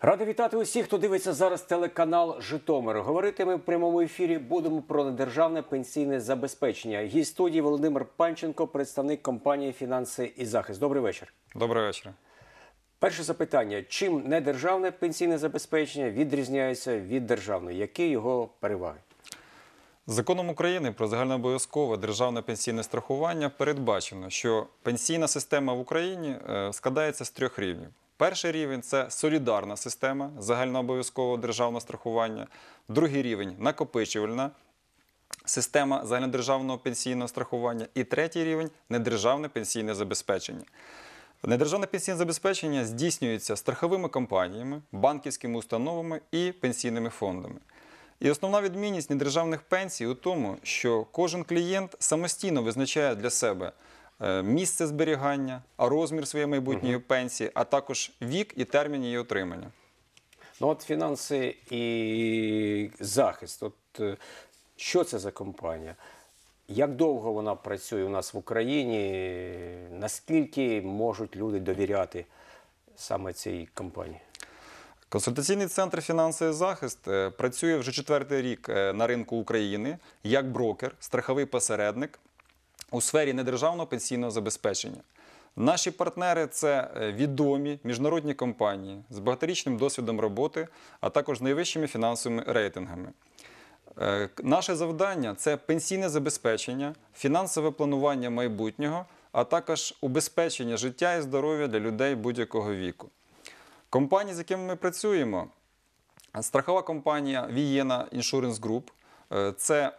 Радий вітати усіх, хто дивиться зараз телеканал Житомир. Говорити ми в прямому ефірі будемо про недержавне пенсійне забезпечення. Гість студії Володимир Панченко, представник компанії Фінанси і захист. Добрий вечір. Добрий вечір. Перше запитання: чим недержавне пенсійне забезпечення відрізняється від державного? Які його переваги? Законом України про загальнообов'язкове державне пенсійне страхування передбачено, що пенсійна система в Україні е, складається з трьох рівнів. Перший рівень це солідарна система загальнообов'язкового державного страхування. Другий рівень накопичувальна система загальнодержавного пенсійного страхування. І третій рівень недержавне пенсійне забезпечення. Недержавне пенсійне забезпечення здійснюється страховими компаніями, банківськими установами і пенсійними фондами. І основна відмінність недержавних пенсій у тому, що кожен клієнт самостійно визначає для себе місце зберігання, розмір своєї майбутньої пенсії, а також вік і термін її отримання. Ну от фінанси і захист. От е, що це за компанія? Як довго вона працює у нас в Україні? Наскільки можуть люди довіряти саме цій компанії? Консультаційний центр фінансовий захист е, працює вже четвертий рік е, на ринку України як брокер, страховий посередник у сфері недержавного пенсійного забезпечення. Наші партнери це е, відомі міжнародні компанії з багаторічним досвідом роботи, а також найвищими фінансовими рейтингами. Е, Наше завдання це пенсійне забезпечення, фінансове планування майбутнього, а також убезпечення життя і здоров'я для людей будь-якого віку. Компанії, з якими ми працюємо, страхова компанія Vienna Insurance Group е, це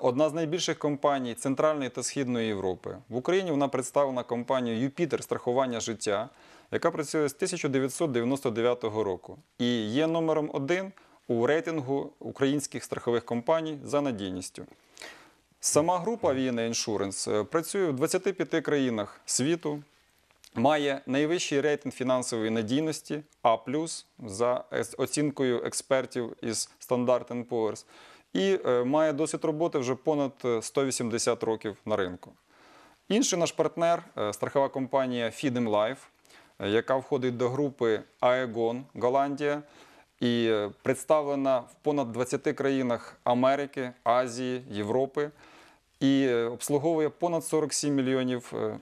одна з найбільших компаній Центральної та Східної Європи. В Україні вона представлена компанією Юпітер страхування життя, яка працює з 1999 року і є номером один у рейтингу українських страхових компаній за надійністю. Сама група Vienna Insurance е, працює в 25 країнах світу, має найвищий рейтинг фінансової надійності А за оцінкою експертів із Standard Poor's і е, має досвід роботи вже понад е, 180 років на ринку. Інший наш партнер е, страхова компанія Fidem Life, е, яка входить до групи Aegon Голландія і е, представлена в понад 20 країнах Америки, Азії, Європи і е, обслуговує понад 47 мільйонів е,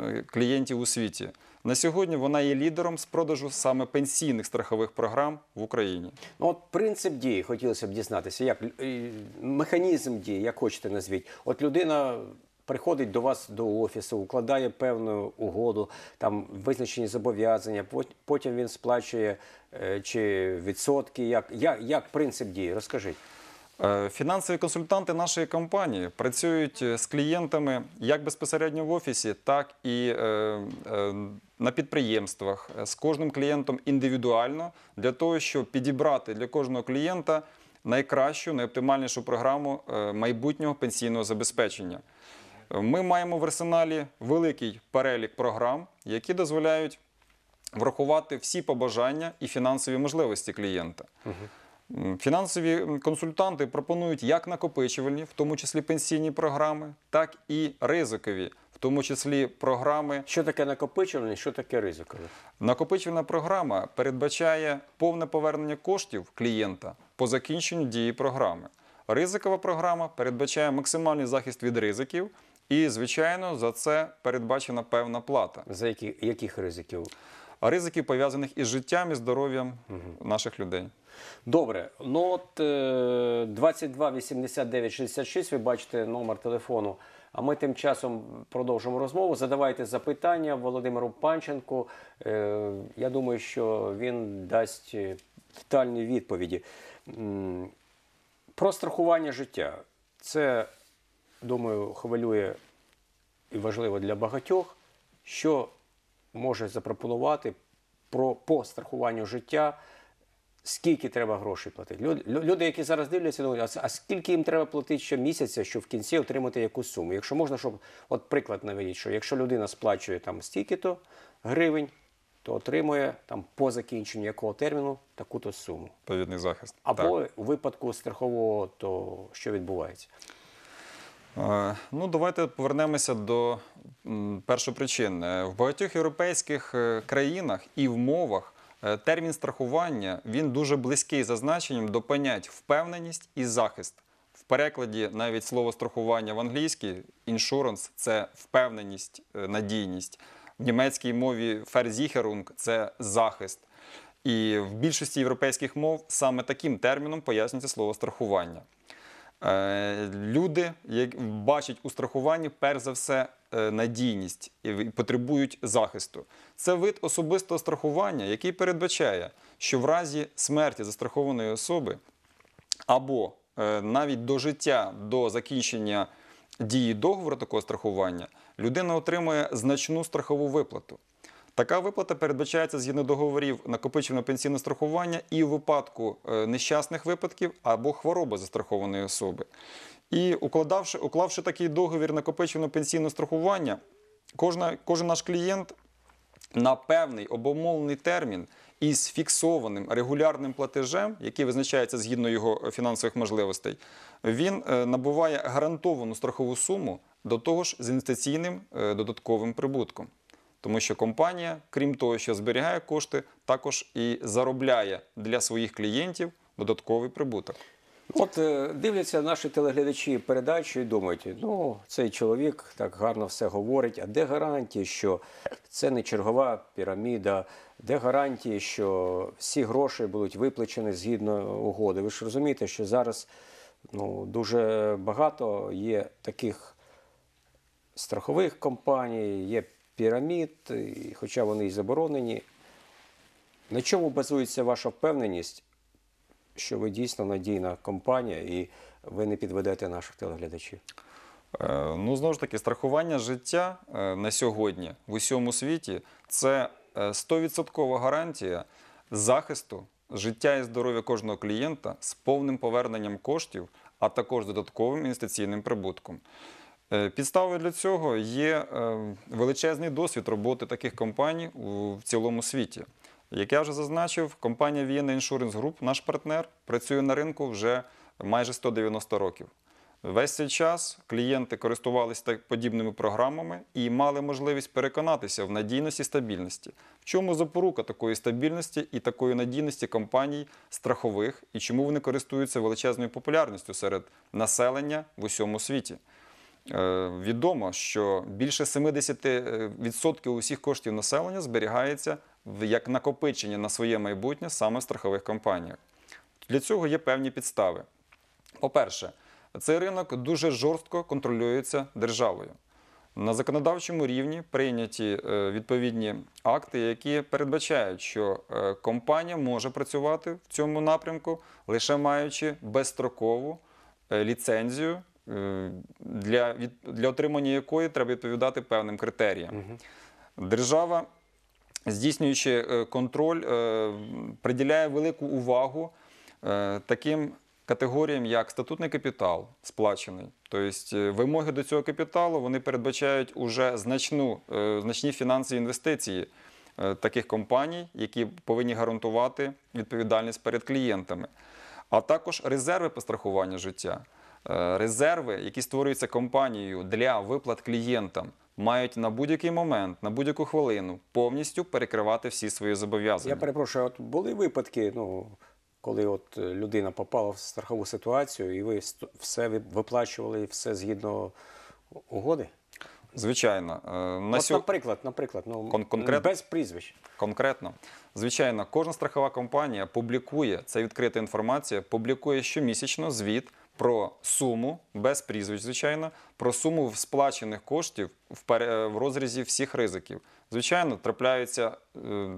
е, клієнтів у світі. На сьогодні вона є лідером з продажу саме пенсійних страхових програм в Україні. Ну, от принцип дії хотілося б дізнатися, як е, механізм дії, як хочете назвіть. От людина приходить до вас до офісу, укладає певну угоду, там визначені зобов'язання, пот- потім він сплачує е, чи відсотки. Як, як, як принцип дії? Розкажіть. Е, Фінансові консультанти нашої компанії працюють е, з клієнтами як безпосередньо в офісі, так і е, на підприємствах з кожним клієнтом індивідуально для того, щоб підібрати для кожного клієнта найкращу, найоптимальнішу програму майбутнього пенсійного забезпечення. Ми маємо в арсеналі великий перелік програм, які дозволяють врахувати всі побажання і фінансові можливості клієнта. Фінансові консультанти пропонують як накопичувальні, в тому числі пенсійні програми, так і ризикові, в тому числі програми. Що таке накопичувальне, що таке ризикове? Накопичувальна програма передбачає повне повернення коштів клієнта по закінченню дії програми. Ризикова програма передбачає максимальний захист від ризиків, і, звичайно, за це передбачена певна плата. За які, яких ризиків? Ризиків пов'язаних із життям і здоров'ям наших людей. Добре, ну от е, 22 89 66, ви бачите номер телефону. А ми тим часом продовжимо розмову. Задавайте запитання Володимиру Панченку. Е, я думаю, що він дасть е, детальні відповіді. Про страхування життя. Це, думаю, хвилює і важливо для багатьох, що може запропонувати про по страхуванню життя скільки треба грошей платити. Люди, які зараз дивляться, думають, а скільки їм треба платити щомісяця, щоб в кінці отримати якусь суму. Якщо можна, щоб от приклад наведіть, що якщо людина сплачує там стільки-то гривень, то отримує там по закінченню якого терміну таку-то суму. Відповідний захист. Або Так. у випадку страхового, то що відбувається? Ну, давайте повернемося до м, першопричин. В багатьох європейських е, країнах і в мовах Термін страхування він дуже близький за значенням до понять впевненість і захист. В перекладі навіть слово страхування в англійській insurance – це впевненість, е, надійність. В німецькій мові Versicherung – це захист. І в більшості європейських мов саме таким терміном пояснюється слово страхування. Е, Люди бачать у страхуванні перш за все е, надійність і потребують захисту. Це вид особистого страхування, який передбачає, що в разі смерті застрахованої особи або е, навіть до життя, до закінчення дії договору такого страхування, людина отримує значну страхову виплату. Така виплата передбачається згідно договорів накопиченого пенсійного страхування і у випадку е, нещасних випадків або хвороби застрахованої особи. І укладавши, уклавши такий договір накопиченого пенсійного страхування, кожна, кожен наш клієнт на певний обумовлений термін із фіксованим регулярним платежем, який визначається згідно його фінансових можливостей, він е, набуває гарантовану страхову суму до того ж з інвестиційним е, додатковим прибутком. Тому що компанія, крім того, що зберігає кошти, також і заробляє для своїх клієнтів додатковий прибуток. От е, дивляться наші телеглядачі передачу і думають, ну цей чоловік так гарно все говорить. А де гарантії, що це не чергова піраміда? Де гарантії, що всі гроші будуть виплачені згідно угоди? Ви ж розумієте, що зараз ну, дуже багато є таких страхових компаній, є пірамід, хоча вони і заборонені. На чому базується ваша впевненість, що ви дійсно надійна компанія і ви не підведете наших телеглядачів? Е, Ну, знову ж таки, страхування життя е, на сьогодні в усьому світі це е, 100% гарантія захисту життя і здоров'я кожного клієнта з повним поверненням коштів, а також додатковим інвестиційним прибутком. Е, Підставою для цього є е, величезний досвід роботи таких компаній в цілому світі. Як я вже зазначив, компанія Vienna Insurance Group, наш партнер, працює на ринку вже майже 190 років. Весь цей час клієнти користувалися подібними програмами і мали можливість переконатися в надійності стабільності. В чому запорука такої стабільності і такої надійності компаній страхових і чому вони користуються величезною популярністю серед населення в усьому світі? Е, Відомо, що більше 70% усіх коштів населення зберігається як накопичення на своє майбутнє саме в страхових компаніях. Для цього є певні підстави. По-перше, цей ринок дуже жорстко контролюється державою. На законодавчому рівні прийняті е, відповідні акти, які передбачають, що е, компанія може працювати в цьому напрямку, лише маючи безстрокову е, ліцензію, для, для отримання якої треба відповідати певним критеріям. Держава, здійснюючи е, контроль, е, приділяє велику увагу е, таким категоріям, як статутний капітал сплачений. Тобто вимоги до цього капіталу вони передбачають уже значну, значні фінансові інвестиції таких компаній, які повинні гарантувати відповідальність перед клієнтами, а також резерви по страхуванню життя. Резерви, які створюються компанією для виплат клієнтам, мають на будь-який момент, на будь-яку хвилину повністю перекривати всі свої зобов'язання. Я перепрошую, от були випадки, ну, коли от е, людина попала в страхову ситуацію, і ви все ви- виплачували все згідно угоди? Звичайно, е, на от, сьо... наприклад, наприклад, ну, Кон- конкрет- без прізвищ. Конкретно, звичайно, кожна страхова компанія публікує це відкрита інформація, публікує щомісячно звіт про суму без прізвищ, звичайно, про суму сплачених коштів в, розрізі всіх ризиків. Звичайно, трапляються е,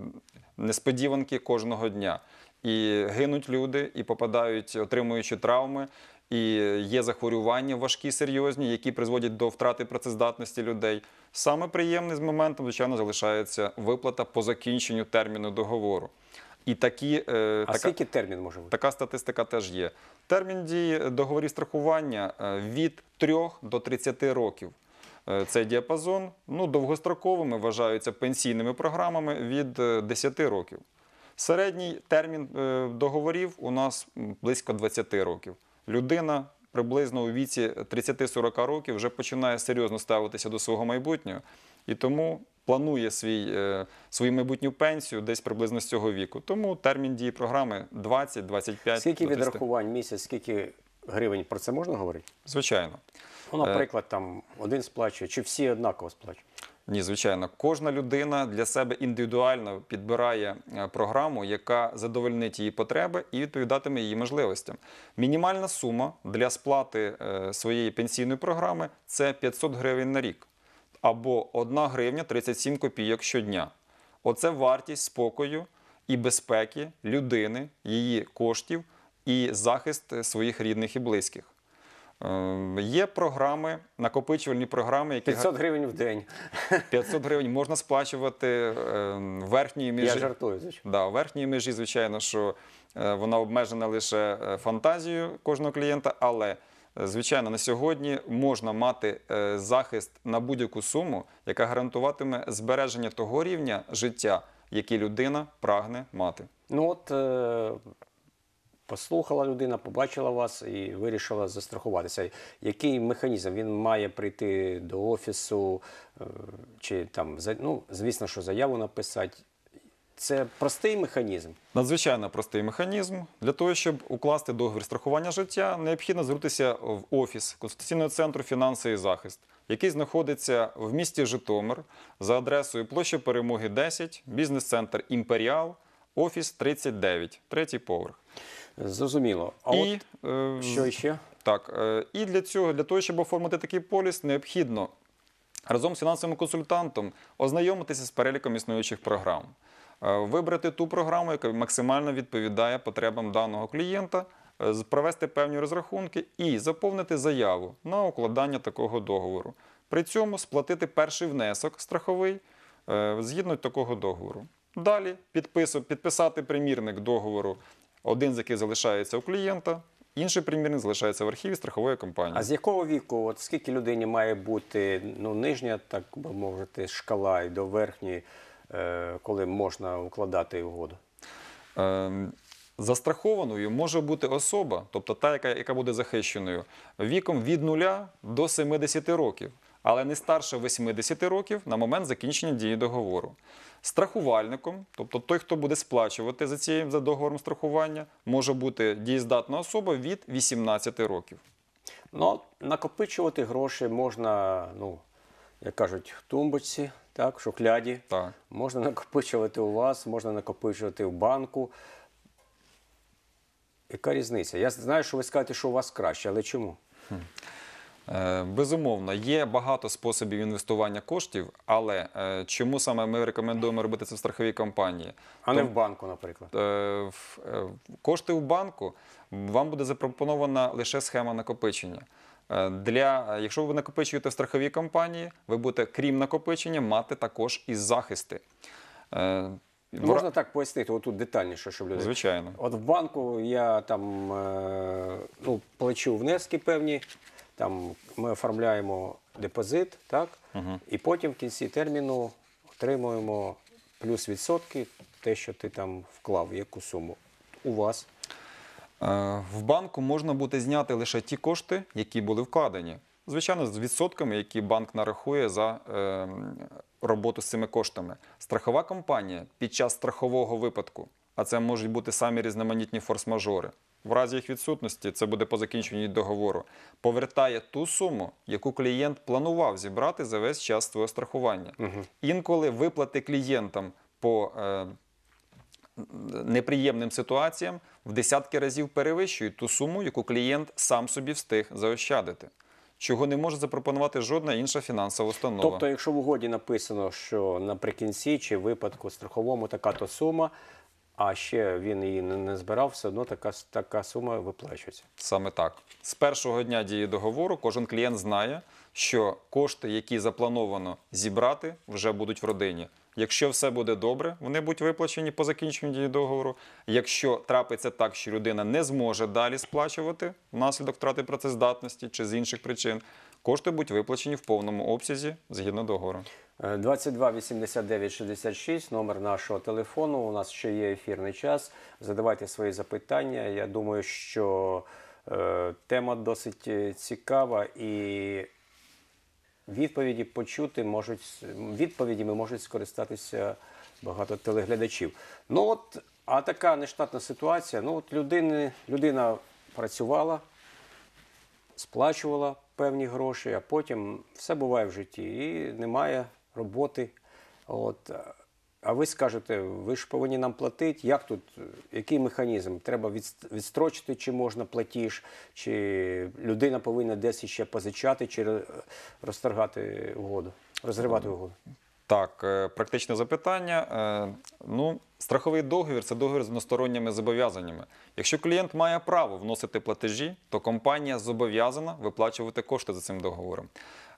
несподіванки кожного дня. І гинуть люди, і попадають, отримуючи травми, і є захворювання важкі, серйозні, які призводять до втрати працездатності людей. Саме приємним моментом, звичайно, залишається виплата по закінченню терміну договору. І такі, е, А така, скільки термін може бути? така статистика теж є. Термін дії договорів страхування е, від 3 до 30 років. Е, Цей діапазон ну, довгостроковими вважаються пенсійними програмами від е, 10 років. Середній термін договорів у нас близько 20 років. Людина приблизно у віці 30-40 років вже починає серйозно ставитися до свого майбутнього. І тому планує свій, е, свою майбутню пенсію десь приблизно з цього віку. Тому термін дії програми 20-25. Скільки до 30. відрахувань місяць, скільки гривень про це можна говорити? Звичайно. Ну, наприклад, там один сплачує, чи всі однаково сплачують? Ні, звичайно, кожна людина для себе індивідуально підбирає е, програму, яка задовольнить її потреби і відповідатиме її можливостям. Мінімальна сума для сплати е, своєї пенсійної програми це 500 гривень на рік або 1 гривня 37 копійок щодня. Оце вартість спокою і безпеки людини, її коштів і захист е, своїх рідних і близьких. Е, Є програми, накопичувальні програми, які 500 гривень в день. 500 гривень можна сплачувати е, верхньої межі. Я жартую, звичайно. Да, у верхній межі, звичайно, що вона обмежена лише фантазією кожного клієнта, але звичайно на сьогодні можна мати е, захист на будь-яку суму, яка гарантуватиме збереження того рівня життя, який людина прагне мати. Ну от е, послухала людина, побачила вас і вирішила застрахуватися. Який механізм? Він має прийти до офісу, е, чи там, ну, звісно, що заяву написати. Це простий механізм. Надзвичайно простий механізм. Для того, щоб укласти договір страхування життя, необхідно звернутися в офіс Конституційного центру фінанси і захист, який знаходиться в місті Житомир за адресою площа Перемоги 10, бізнес-центр Імперіал, офіс 39, третій поверх. Зрозуміло. А і, от е, що ще? так, е, і для цього, для того, щоб оформити такий поліс, необхідно разом з фінансовим консультантом ознайомитися з переліком існуючих програм, вибрати ту програму, яка максимально відповідає потребам даного клієнта, е, провести певні розрахунки і заповнити заяву на укладання такого договору. При цьому сплатити перший внесок страховий е, згідно такого договору. Далі підписати примірник договору, один з яких залишається у клієнта, інший примірник залишається в архіві страхової компанії. А з якого віку, от скільки людині має бути ну, нижня, так би мовити, шкала і до верхньої, е, коли можна укладати угоду? Ем, Застрахованою може бути особа, тобто та, яка, яка буде захищеною, віком від 0 до 70 років, але не старше 80 років на момент закінчення дії договору. Страхувальником, тобто той, хто буде сплачувати за цією за договором страхування, може бути дієздатна особа від 18 років. Ну, накопичувати гроші можна, ну, як кажуть, в тумбочці, так, в шухляді. Так. Можна накопичувати у вас, можна накопичувати в банку. Яка різниця? Я знаю, що ви скажете, що у вас краще, але чому? Е, Безумовно, є багато способів інвестування коштів, але е, чому саме ми рекомендуємо робити це в страховій компанії? А не в банку, наприклад. Е, в- е, Кошти в банку вам буде запропонована лише схема накопичення. Е, Для, е, якщо ви накопичуєте в страховій компанії, ви будете, крім накопичення, мати також і захисти. Е, Можна так пояснити, отут детальніше, щоб люди. Звичайно. От в банку я там ну, плачу внески певні, там ми оформляємо депозит, так? І потім в кінці терміну отримуємо плюс відсотки, те, що ти там вклав, яку суму. У вас. Е, В банку можна буде зняти лише ті кошти, які були вкладені. Звичайно, з відсотками, які банк нарахує за е, роботу з цими коштами. Страхова компанія під час страхового випадку, а це можуть бути самі різноманітні форс-мажори. В разі їх відсутності, це буде по закінченні договору, повертає ту суму, яку клієнт планував зібрати за весь час свого страхування. Інколи виплати клієнтам по е, неприємним ситуаціям в десятки разів перевищують ту суму, яку клієнт сам собі встиг заощадити, чого не може запропонувати жодна інша фінансова установа. Тобто, якщо в угоді написано, що наприкінці чи випадку страховому така-то сума, а ще він її не, не збирав, все одно така, така сума виплачується. Саме так. З першого дня дії договору кожен клієнт знає, що кошти, які заплановано зібрати, вже будуть в родині. Якщо все буде добре, вони будуть виплачені по закінченню дії договору. Якщо трапиться так, що людина не зможе далі сплачувати внаслідок втрати працездатності чи з інших причин, кошти будуть виплачені в повному обсязі згідно договору. Е, 22 89 66, номер нашого телефону. У нас ще є ефірний час. Задавайте свої запитання. Я думаю, що е, тема досить е, цікава і відповіді почути можуть відповідями можуть скористатися багато телеглядачів. Ну от, а така нештатна ситуація. Ну от людини, людина працювала, сплачувала певні гроші, а потім все буває в житті. І немає роботи. От. А ви скажете, ви ж повинні нам платити. Як тут, е, який механізм? Треба відстрочити, чи можна платіж, чи людина повинна десь ще позичати, чи ро- розторгати угоду, розривати угоду? Так, е, практичне запитання. Е, Ну, страховий договір це договір з односторонніми зобов'язаннями. Якщо клієнт має право вносити платежі, то компанія зобов'язана виплачувати кошти за цим договором.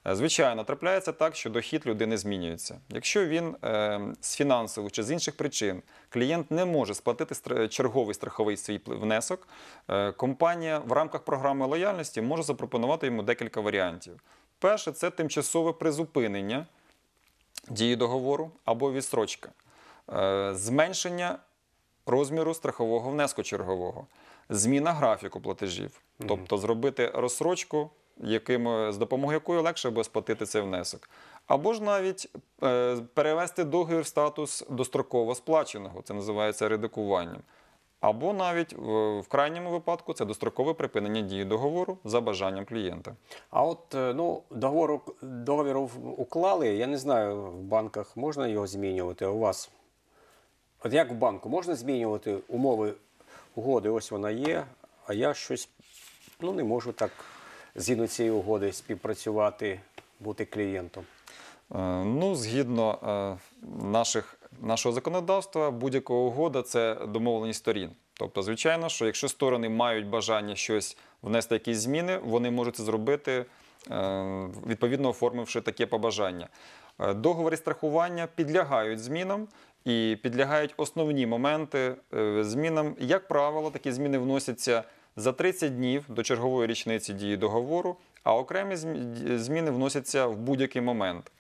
Е, Звичайно, трапляється так, що дохід людини змінюється. Якщо він е, з фінансових чи з інших причин клієнт не може сплатити черговий страховий свій внесок, е, компанія в рамках програми лояльності може запропонувати йому декілька варіантів. Перше це тимчасове призупинення дії договору або відстрочка, Е, зменшення розміру страхового внеску чергового, зміна графіку платежів, тобто зробити розсрочку, яким, е, з допомогою якої легше буде сплатити цей внесок. Або ж навіть е, перевести договір в статус достроково сплаченого, це називається редукуванням. Або навіть в, в крайньому випадку це дострокове припинення дії договору за бажанням клієнта. А от е, ну, договор, договір уклали, я не знаю, в банках можна його змінювати, а у вас? От як в банку можна змінювати умови угоди? Ось вона є, а я щось ну, не можу так згідно цієї угоди співпрацювати, бути клієнтом. Е, Ну, згідно е, наших, нашого законодавства, будь-яка угода це домовленість сторін. Тобто, звичайно, що якщо сторони мають бажання щось внести якісь зміни, вони можуть це зробити е, відповідно оформивши таке побажання. Договори страхування підлягають змінам і підлягають основні моменти змінам. Як правило, такі зміни вносяться за 30 днів до чергової річниці дії договору, а окремі зміни вносяться в будь-який момент.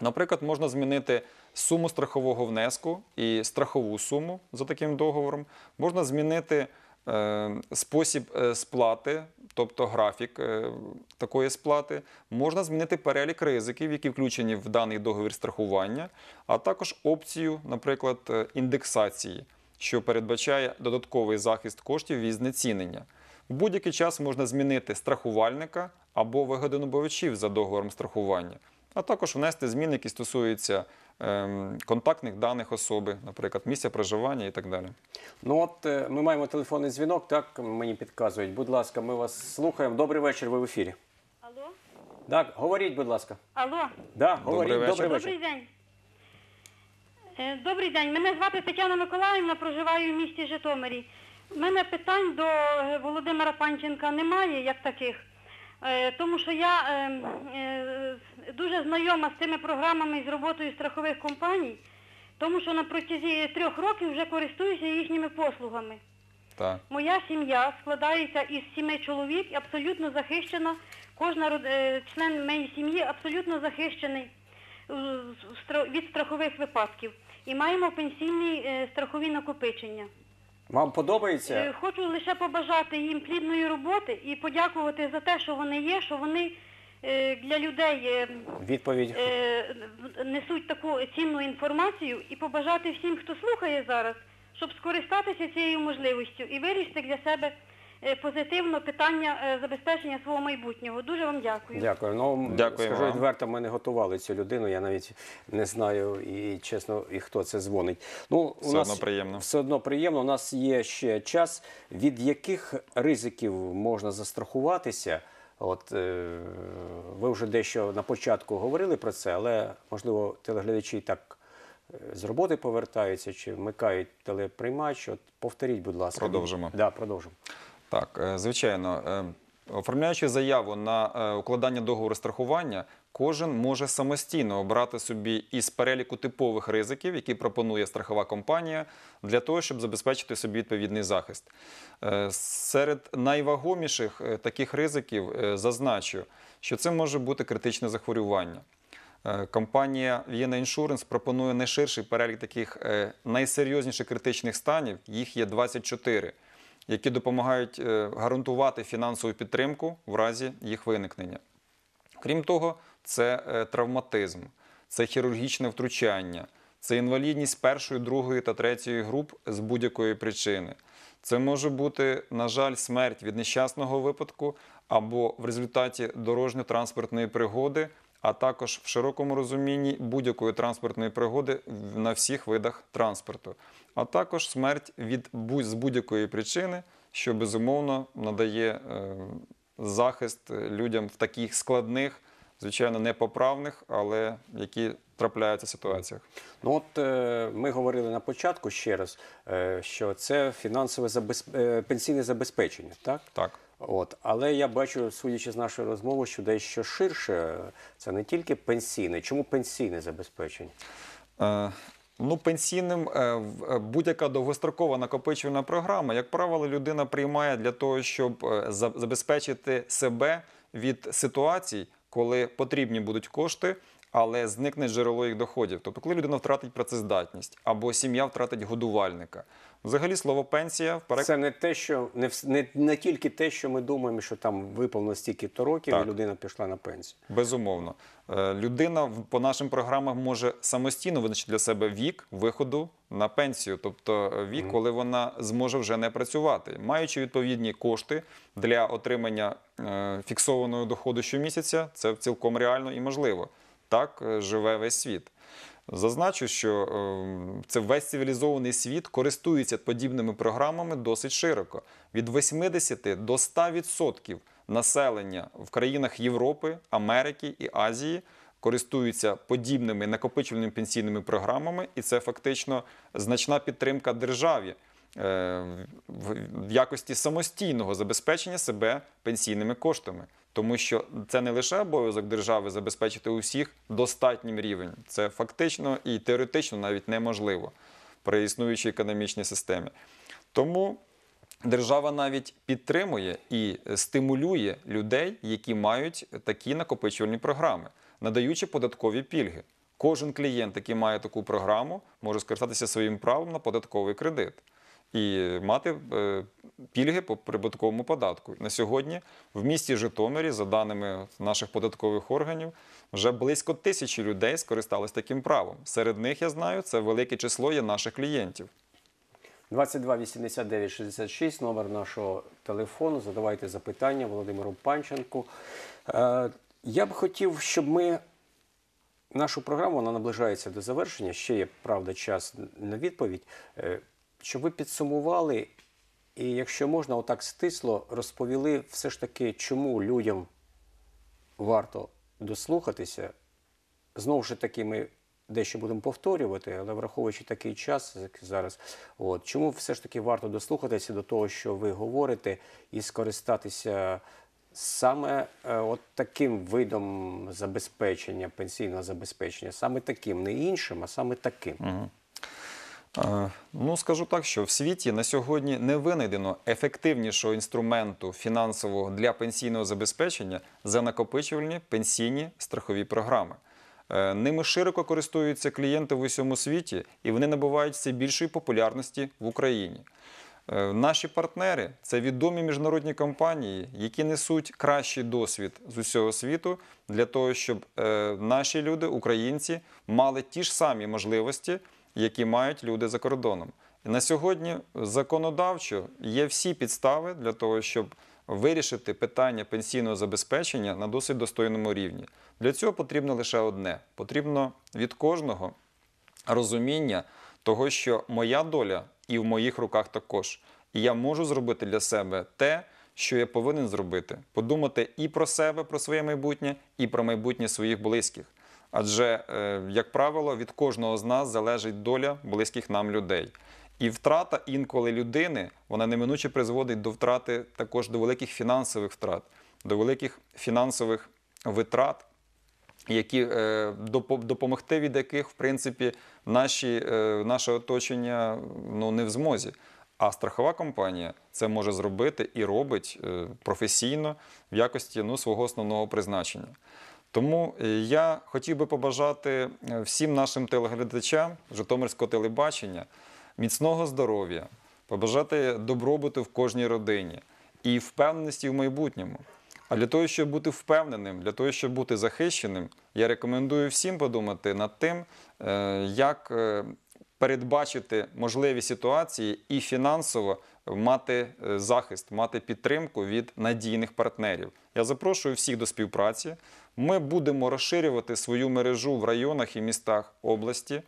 Наприклад, можна змінити суму страхового внеску і страхову суму за таким договором. Можна змінити е, спосіб е, сплати, тобто графік е, такої сплати. Можна змінити перелік ризиків, які включені в даний договір страхування, а також опцію, наприклад, індексації, що передбачає додатковий захист коштів від знецінення. В будь-який час можна змінити страхувальника або вигодонобувачів за договором страхування а також внести зміни, які стосуються ем, контактних даних особи, наприклад, місця проживання і так далі. Ну от е, ми маємо телефонний дзвінок, так мені підказують. Будь ласка, ми вас слухаємо. Добрий вечір, ви в ефірі. Алло? Так, говоріть, будь ласка. Алло, Да, говоріть, вечір. добрий вечір. добрий день. Е, Добрий день. Мене звати Тетяна Миколаївна, проживаю в місті Житомирі. У мене питань до е, Володимира Панченка немає, як таких. Е, Тому що я дуже знайома з цими програмами і з роботою страхових компаній, тому що на протязі трьох років вже користуюся їхніми послугами. Так. Моя сім'я складається із сіми чоловік, абсолютно захищена. Кожна член моєї сім'ї абсолютно захищений від страхових випадків. І маємо пенсійні е, страхові накопичення. Вам Е, подобається? Хочу лише побажати їм плідної роботи і подякувати за те, що вони є, що вони е, для людей е, Відповідь. е, несуть таку цінну інформацію і побажати всім, хто слухає зараз, щоб скористатися цією можливістю і вирішити для себе е, позитивно питання е, забезпечення свого майбутнього. Дуже вам дякую. Дякую. Ну, Дякуємо скажу вам. відверто, ми не готували цю людину. Я навіть не знаю і чесно, і хто це дзвонить. Ну, у Все нас одно приємно. Все одно приємно. У нас є ще час. Від яких ризиків можна застрахуватися? От е, ви вже дещо на початку говорили про це, але можливо телеглядачі так е, з роботи повертаються чи вмикають телеприймач. От повторіть, будь ласка. Продовжимо. Да, продовжимо. Так, е, звичайно. е, Оформляючи заяву на е, укладання договору страхування, кожен може самостійно обрати собі із переліку типових ризиків, які пропонує страхова компанія, для того, щоб забезпечити собі відповідний захист. Серед найвагоміших таких ризиків зазначу, що це може бути критичне захворювання. Компанія Vienna Insurance пропонує найширший перелік таких найсерйозніших критичних станів. Їх є 24, які допомагають е, гарантувати фінансову підтримку в разі їх виникнення. Крім того, це е, травматизм, це хірургічне втручання, це інвалідність першої, другої та третьої груп з будь-якої причини. Це може бути, на жаль, смерть від нещасного випадку або в результаті дорожньо-транспортної пригоди, а також в широкому розумінні будь-якої транспортної пригоди в- на всіх видах транспорту, а також смерть від будь- з будь-якої причини, що безумовно надає е, захист людям в таких складних, звичайно, непоправних, але які трапляються ситуаціях. Ну от е, ми говорили на початку ще раз, е, що це фінансове забез... е, пенсійне забезпечення, так? Так. От, але я бачу, судячи з нашої розмови, що дещо ширше. Це не тільки пенсійне. Чому пенсійне забезпечення? Е, Ну, пенсійним е, е, будь-яка довгострокова накопичувальна програма, як правило, людина приймає для того, щоб е, забезпечити себе від ситуацій, коли потрібні будуть кошти, але зникне джерело їх доходів. Тобто, коли людина втратить працездатність або сім'я втратить годувальника. Взагалі, слово пенсія в перек... Це не те, що не, не, не тільки те, що ми думаємо, що там виповнено стільки-то років, Так. і людина пішла на пенсію. Безумовно. Е, Людина по нашим програмам може самостійно визначити для себе вік виходу на пенсію, тобто е, вік, коли вона зможе вже не працювати, маючи відповідні кошти для отримання е, фіксованого доходу щомісяця, це цілком реально і можливо. Так е, живе весь світ. Зазначу, що е, це весь цивілізований світ користується подібними програмами досить широко. Від 80 до 100% населення в країнах Європи, Америки і Азії користуються подібними накопичувальними пенсійними програмами, і це фактично значна підтримка державі е, в в якості самостійного забезпечення себе пенсійними коштами. Тому що це не лише обов'язок держави забезпечити усіх достатнім рівень, це фактично і теоретично навіть неможливо при існуючій економічній системі. Тому держава навіть підтримує і стимулює людей, які мають такі накопичувальні програми, надаючи податкові пільги. Кожен клієнт, який має таку програму, може скористатися своїм правом на податковий кредит і мати е, пільги по прибутковому податку. На сьогодні в місті Житомирі, за даними наших податкових органів, вже близько тисячі людей скористались таким правом. Серед них я знаю, це велике число є наших клієнтів. 22 89 66, номер нашого телефону. Задавайте запитання Володимиру Панченку. Е, я б хотів, щоб ми нашу програму вона наближається до завершення. Ще є правда час на відповідь. Щоб ви підсумували, і якщо можна, отак стисло розповіли все ж таки, чому людям варто дослухатися. Знову ж таки, ми дещо будемо повторювати, але враховуючи такий час зараз, от, чому все ж таки варто дослухатися до того, що ви говорите, і скористатися саме е, от таким видом забезпечення, пенсійного забезпечення, саме таким, не іншим, а саме таким. Е, Ну, скажу так, що в світі на сьогодні не винайдено ефективнішого інструменту фінансового для пенсійного забезпечення за накопичувальні пенсійні страхові програми. Е, Ними широко користуються клієнти в усьому світі, і вони набувають все більшої популярності в Україні. Е, Наші партнери це відомі міжнародні компанії, які несуть кращий досвід з усього світу для того, щоб е, наші люди, українці, мали ті ж самі можливості, які мають люди за кордоном. І на сьогодні законодавчо є всі підстави для того, щоб вирішити питання пенсійного забезпечення на досить достойному рівні. Для цього потрібно лише одне: потрібно від кожного розуміння того, що моя доля і в моїх руках також. І я можу зробити для себе те, що я повинен зробити, подумати і про себе, про своє майбутнє, і про майбутнє своїх близьких. Адже, е, як правило, від кожного з нас залежить доля близьких нам людей. І втрата інколи людини вона неминуче призводить до втрати також до великих фінансових втрат, до великих фінансових витрат, які е, допомогти від яких, в принципі, наші, е, наше оточення ну, не в змозі. А страхова компанія це може зробити і робить професійно в якості ну, свого основного призначення. Тому е, я хотів би побажати е, всім нашим телеглядачам Житомирського телебачення міцного здоров'я, побажати добробуту в кожній родині і впевненості в майбутньому. А для того, щоб бути впевненим, для того, щоб бути захищеним, я рекомендую всім подумати над тим, е, як передбачити можливі ситуації і фінансово мати захист, мати підтримку від надійних партнерів. Я запрошую всіх до співпраці. Ми будемо розширювати свою мережу в районах і містах області.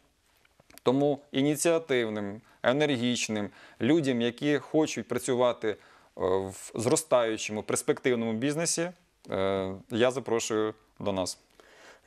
Тому ініціативним, енергічним людям, які хочуть працювати е, в зростаючому перспективному бізнесі, е, я запрошую до нас.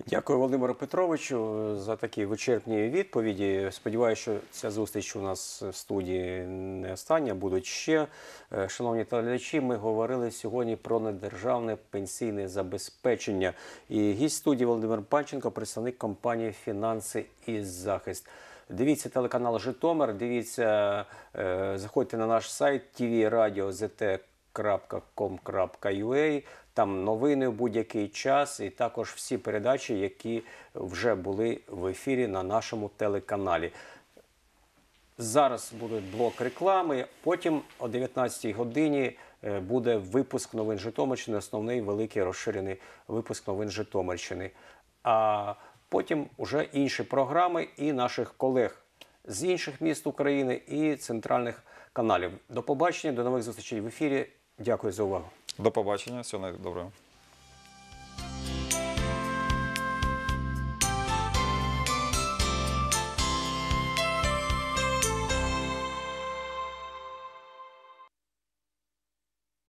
Дякую Володимиру Петровичу за такі вичерпні відповіді. Сподіваюся, що ця зустріч у нас в студії не остання, будуть ще. Е, Шановні телеглядачі, ми говорили сьогодні про недержавне пенсійне забезпечення. І гість студії Володимир Панченко, представник компанії Фінанси і захист. Дивіться телеканал Житомир, дивіться, е, заходьте на наш сайт tvradio.zt.com.ua. Там новини в будь-який час, і також всі передачі, які вже були в ефірі на нашому телеканалі. Зараз буде блок реклами. Потім о 19-й годині е, буде випуск новин Житомирщини, основний великий розширений випуск новин Житомирщини. А потім вже інші програми і наших колег з інших міст України і центральних каналів. До побачення, до нових зустрічей в ефірі. Дякую за увагу. До побачення, всього найдоброго.